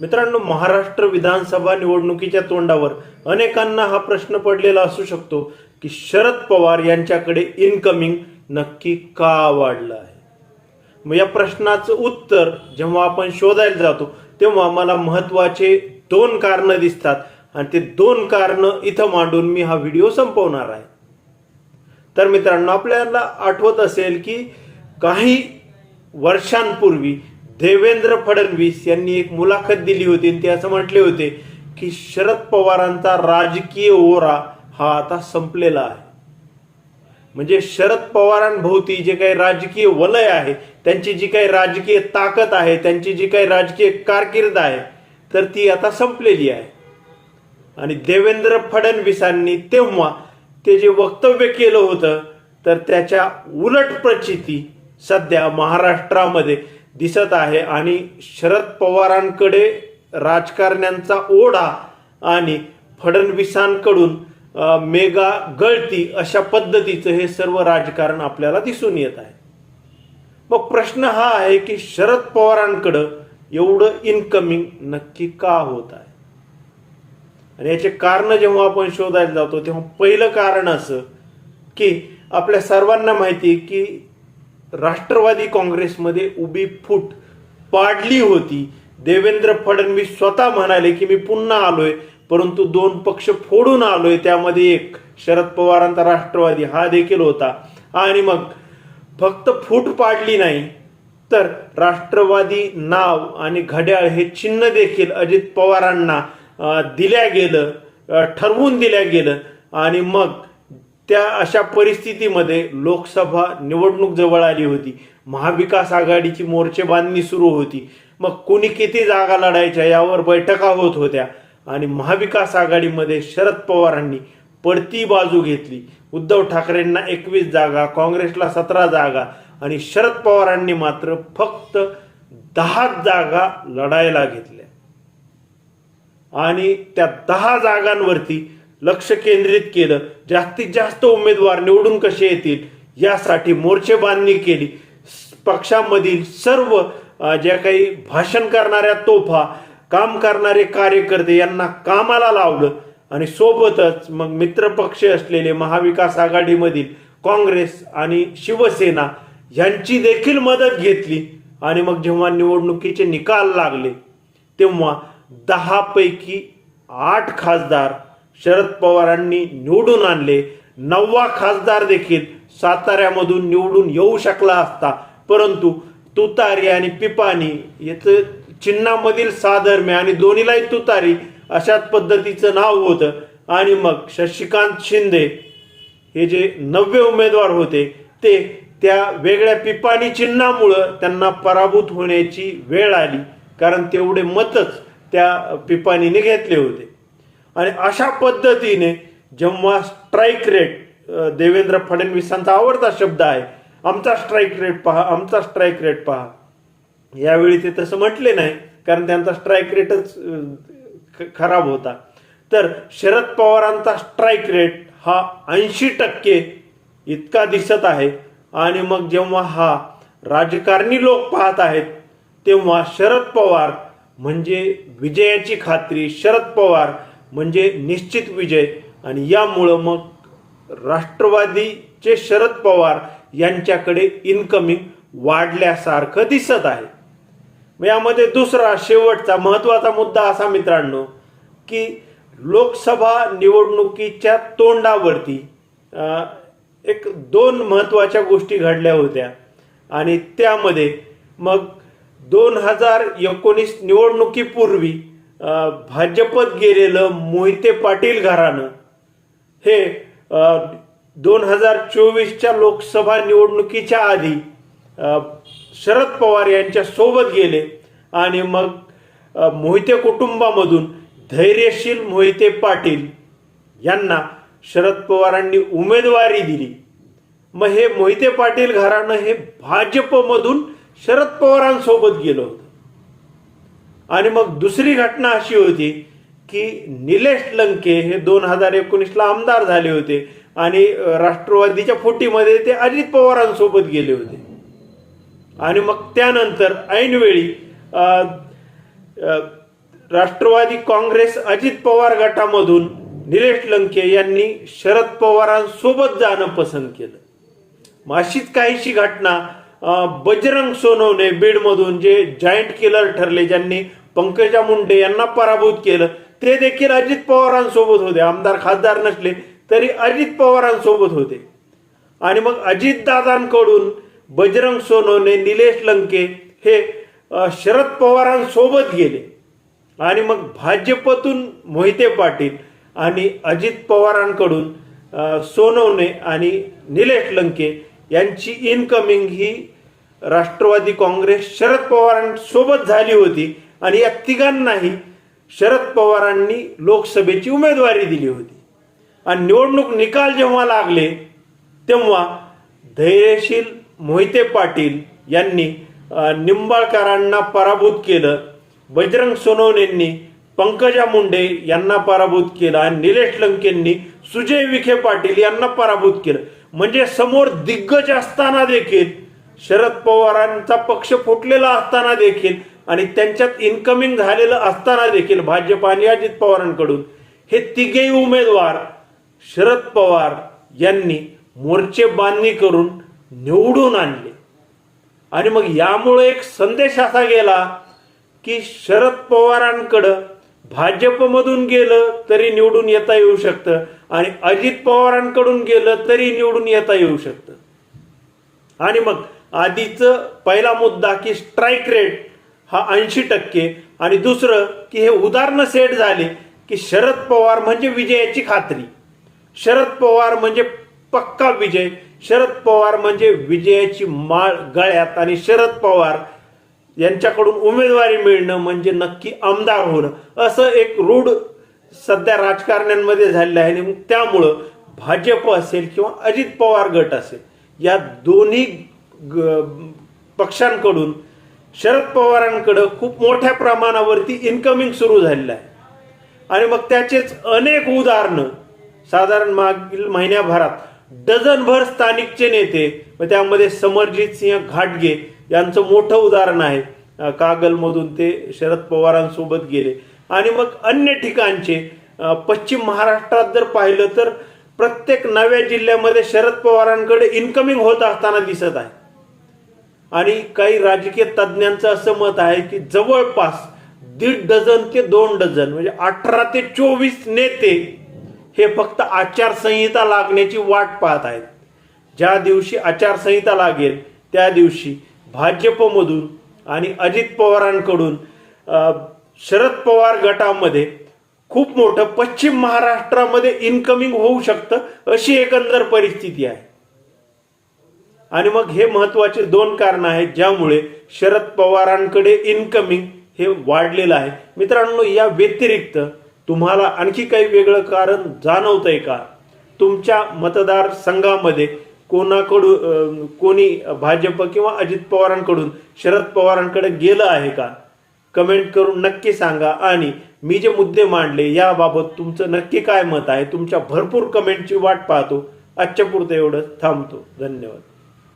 मित्रांनो महाराष्ट्र विधानसभा निवडणुकीच्या तोंडावर अनेकांना हा प्रश्न पडलेला असू शकतो की शरद पवार यांच्याकडे इनकमिंग नक्की का वाढलं आहे? मग या प्रश्नाचं उत्तर जेव्हा आपण शोधायला जातो तेव्हा मला महत्त्वाचे दोन कारणं दिसतात आणि ते दोन कारणं इथं मांडून मी हा व्हिडिओ संपवणार आहे. तर मित्रांनो आपल्याला आठवत असेल की काही वर्षांपूर्वी देवेंद्र फडणवीस यांनी एक मुलाखत दिली होती आणि ते असं म्हटले होते की शरद पवारांचा राजकीय ओरा हा आता संपलेला आहे. म्हणजे शरद पवारांभोवती जे काही राजकीय वलय आहे त्यांची जी काही राजकीय ताकद आहे त्यांची जी काही राजकीय कारकीर्द आहे तर ती आता संपलेली आहे. आणि देवेंद्र फडणवीसांनी तेव्हा ते जे वक्तव्य केलं होतं तर त्याच्या उलट प्रचिती सध्या महाराष्ट्रामध्ये दिसत आहे आणि शरद पवारांकडे राजकारण्यांचा ओढा आणि फडणवीसांकडून मेगा गळती अशा पद्धतीचं हे सर्व राजकारण आपल्याला दिसून येत आहे. मग प्रश्न हा आहे की शरद पवारांकडं एवढं इनकमिंग नक्की का होत आहे? आणि याचे कारण जेव्हा आपण शोधायला जातो तेव्हा पहिलं कारण असं की आपल्या सर्वांना माहिती की राष्ट्रवादी काँग्रेसमध्ये उभी फूट पाडली होती. देवेंद्र फडणवीस स्वतः म्हणाले की मी पुन्हा आलोय. परंतु दोन पक्ष फोडून आलोय. त्यामध्ये एक शरद पवारांचा राष्ट्रवादी हा देखील होता. आणि मग फक्त फूट पाडली नाही तर राष्ट्रवादी नाव आणि घड्याळ हे चिन्ह देखील अजित पवारांना दिल्या गेलं ठरवून दिल्या गेलं. आणि मग त्या अशा परिस्थितीमध्ये लोकसभा निवडणूक जवळ आली होती. महाविकास आघाडीची मोर्चे बांधणी सुरू होती. मग कुणी किती जागा लढायच्या यावर बैठका होत होत्या. आणि महाविकास आघाडीमध्ये शरद पवारांनी पडती बाजू घेतली. उद्धव ठाकरेंना एकवीस जागा काँग्रेसला सतरा जागा आणि शरद पवारांनी मात्र फक्त दहा जागा लढायला घेतल्या. आणि त्या दहा जागांवरती लक्ष केंद्रित केलं. जास्तीत जास्त उमेदवार निवडून कसे येतील? यासाठी मोर्चे बांधणी केली. पक्षामधील सर्व ज्या काही भाषण करणाऱ्या तोफा काम करणारे कार्यकर्ते यांना कामाला लावलं. आणि सोबतच मग मित्रपक्ष असलेले महाविकास आघाडीमधील काँग्रेस आणि शिवसेना यांची देखील मदत घेतली. आणि मग जेव्हा निवडणुकीचे निकाल लागले तेव्हा दहापैकी आठ खासदार शरद पवारांनी निवडून आणले. नववा खासदार देखील साताऱ्यामधून निवडून येऊ शकला असता. परंतु तुतारी आणि पिपाणी याचं चिन्हामधील साधर्म्य आणि दोन्हीलाही तुतारी अशाच पद्धतीचं नाव होतं. आणि मग शशिकांत शिंदे हे जे नववे उमेदवार होते ते त्या वेगळ्या पिपाणी चिन्हामुळं त्यांना पराभूत होण्याची वेळ आली. कारण तेवढे मतच त्या पिपाणीने घेतले होते. आणि अशा पद्धतीने जेव्हा स्ट्राईक रेट देवेंद्र फडणवीसांचा आवडता शब्द आहे आमचा स्ट्राईक रेट पहा आमचा स्ट्राईक रेट पहा. यावेळी ते तसं म्हटले नाही कारण त्यांचा स्ट्राईक रेटच ख- खराब होता. तर शरद पवारांचा स्ट्राईक रेट हा ऐंशी टक्के इतका दिसत आहे. आणि मग जेव्हा हा राजकारणी लोक पाहत आहेत तेव्हा शरद पवार म्हणजे विजयाची खात्री शरद पवार म्हणजे निश्चित विजय. आणि यामुळं मग राष्ट्रवादीचे शरद पवार यांच्याकडे इन्कमिंग वाढल्यासारखं दिसत आहे. मग यामध्ये दुसरा शेवटचा महत्त्वाचा मुद्दा असा मित्रांनो की लोकसभा निवडणुकीच्या तोंडावरती एक दोन महत्त्वाच्या गोष्टी घडल्या होत्या. आणि त्यामध्ये मग दोन हजार एकोणीस निवडणुकीपूर्वी भाजपत गेलेलं मोहिते पाटील घराणं हे दोन हजार चोवीसच्या लोकसभा निवडणुकीच्या आधी शरद पवार यांच्या सोबत गेले आणि मग मोहिते कुटुंबामधून धैर्यशील मोहिते पाटील यांना शरद पवारांनी उमेदवारी दिली. मग हे मोहिते पाटील घराणं हे भाजपमधून शरद पवारांसोबत गेलं होतं. आणि मग दुसरी घटना अशी होती की निलेश लंके हे दोन हजार एकोणीसला आमदार झाले होते आणि राष्ट्रवादीच्या फुटीमध्ये ते अजित पवारांसोबत गेले होते. आणि मग त्यानंतर ऐनवेळी राष्ट्रवादी काँग्रेस अजित पवार गटामधून निलेश लंके यांनी शरद पवारांसोबत जाणं पसंत केलं. मग अशीच काहीशी घटना बजरंग सोनवणे बीडमधून जे जॉईंट किलर ठरले ज्यांनी पंकजा मुंडे यांना पराभूत केलं ते देखील अजित पवारांसोबत होते. आमदार खासदार नसले तरी अजित पवारांसोबत होते. आणि मग अजितदादांकडून बजरंग सोनवणे निलेश लंके हे शरद पवारांसोबत गेले. आणि मग भाजपतून मोहिते पाटील आणि अजित पवारांकडून सोनवने सोनवणे आणि निलेश लंके यांची इनकमिंग ही राष्ट्रवादी काँग्रेस शरद पवारांसोबत झाली होती आणि या तिघांनाही शरद पवारांनी लोकसभेची उमेदवारी दिली होती. आणि निवडणूक निकाल जेव्हा लागले तेव्हा धैर्यशील मोहिते पाटील यांनी निंबाळकरांना पराभूत केलं. बजरंग सोनवणेंनी पंकजा मुंडे यांना पराभूत केलं आणि निलेश लंकेंनी सुजय विखे पाटील यांना पराभूत केलं. म्हणजे समोर दिग्गज असताना देखील शरद पवारांचा पक्ष फुटलेला असताना देखील आणि त्यांच्यात इन्कमिंग झालेलं असताना देखील भाजप आणि अजित पवारांकडून हे तिघेही उमेदवार शरद पवार यांनी मोर्चे बांधणी करून निवडून आणले. आणि मग यामुळे एक संदेश असा गेला की शरद पवारांकडं भाजपमधून गेलं तरी निवडून येता येऊ शकतं आणि अजित पवारांकडून गेलं तरी निवडून येता येऊ शकतं. आणि मग आधीचं पहिला मुद्दा की स्ट्राईक रेट हा ऐंशी टक्के आणि दुसरं की हे उदाहरणं सेट झाले की शरद पवार म्हणजे विजयाची खात्री. शरद पवार म्हणजे पक्का विजय. शरद पवार म्हणजे विजयाची माळ गळ्यात आणि शरद पवार यांच्याकडून उमेदवारी मिळणं म्हणजे नक्की आमदार होणं. असं एक रूढ सध्या राजकारण्यांमध्ये झालेलं आहे आणि त्यामुळं भाजप असेल किंवा अजित पवार गट असेल या दोन्ही ग- पक्षांकडून शरद पवारांकडं खूप मोठ्या प्रमाणावरती इन्कमिंग सुरू झालेलं आहे. आणि मग त्याचेच अनेक उदाहरणं साधारण मागील महिन्याभरात डझनभर स्थानिकचे नेते व त्यामध्ये समरजित सिंह घाटगे यांचं मोठं उदाहरण आहे. कागलमधून ते शरद पवारांसोबत गेले. आणि मग अन्य ठिकाणचे पश्चिम महाराष्ट्रात जर पाहिलं तर प्रत्येक नव्या जिल्ह्यामध्ये शरद पवारांकडे इन्कमिंग होत असताना दिसत आहे. आणि काही राजकीय तज्ज्ञांचं असं मत आहे की जवळपास दीड डझन ते दोन डझन म्हणजे अठरा ते चोवीस नेते हे फक्त आचारसंहिता लागण्याची वाट पाहत आहेत. ज्या दिवशी आचारसंहिता लागेल त्या दिवशी भाजपमधून आणि अजित पवारांकडून शरद पवार गटामध्ये खूप मोठं पश्चिम महाराष्ट्रामध्ये इन्कमिंग होऊ शकतं अशी एकंदर परिस्थिती आहे. आणि मग हे महत्त्वाचे दोन कारण आहेत ज्यामुळे शरद पवारांकडे इन्कमिंग हे वाढलेलं आहे. मित्रांनो या व्यतिरिक्त तुम्हाला आणखी काही वेगळं कारण जाणवतंय का? तुमच्या मतदारसंघामध्ये कोणाकडून कोणी भाजप किंवा अजित पवारांकडून शरद पवारांकडे गेलं आहे का? कमेंट करून नक्की सांगा. आणि मी जे मुद्दे मांडले याबाबत तुमचं नक्की काय मत आहे? तुमच्या भरपूर कमेंटची वाट पाहतो. आजच्या पुरतं एवढं थांबतो. धन्यवाद.